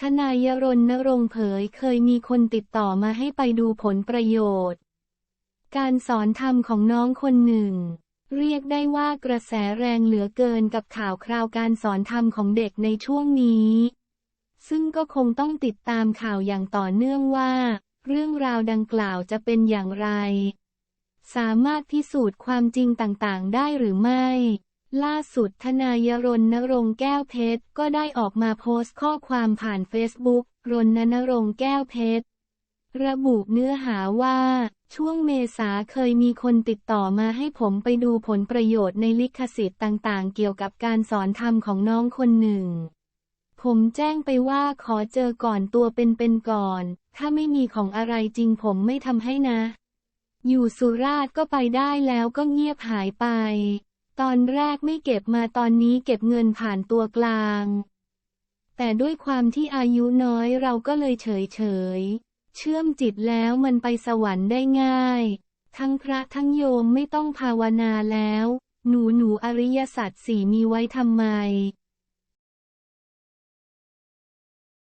ทนายรณรงค์เผยเคยมีคนติดต่อมาให้ไปดูผลประโยชน์ การสอนธรรมของน้องคนหนึ่ง เรียกได้ว่ากระแสแรงเหลือเกินกับข่าวคราวการสอนธรรมของเด็กในช่วงนี้ ซึ่งก็คงต้องติดตามข่าวอย่างต่อเนื่องว่า เรื่องราวดังกล่าวจะเป็นอย่างไร สามารถพิสูจน์ความจริงต่างๆ ได้หรือไม่ ล่าสุดทนายรณรงค์แก้วเพชร ก็ได้ออกมาโพสต์ข้อความผ่านเฟซบุ๊กรณรงค์แก้วเพชร ระบุเนื้อหาว่า ช่วงเมษาเคยมีคนติดต่อมาให้ผมไปดูผลประโยชน์ในลิขสิทธิ์ต่างๆ เกี่ยวกับการสอนธรรมของน้องคนหนึ่ง ผมแจ้งไปว่าขอเจอก่อนตัวเป็นๆก่อน ถ้าไม่มีของอะไรจริงผมไม่ทำให้นะ อยู่สุราษฎร์ก็ไปได้แล้วก็เงียบหายไป ตอนแรกไม่เก็บมาตอนนี้เก็บเงินผ่านตัวกลาง แต่ด้วยความที่อายุน้อยเราก็เลยเฉยเฉย เชื่อมจิตแล้วมันไปสวรรค์ได้ง่าย ทั้งพระทั้งโยมไม่ต้องภาวนาแล้ว หนูหนูอริยสัจสี่มีไว้ทำไม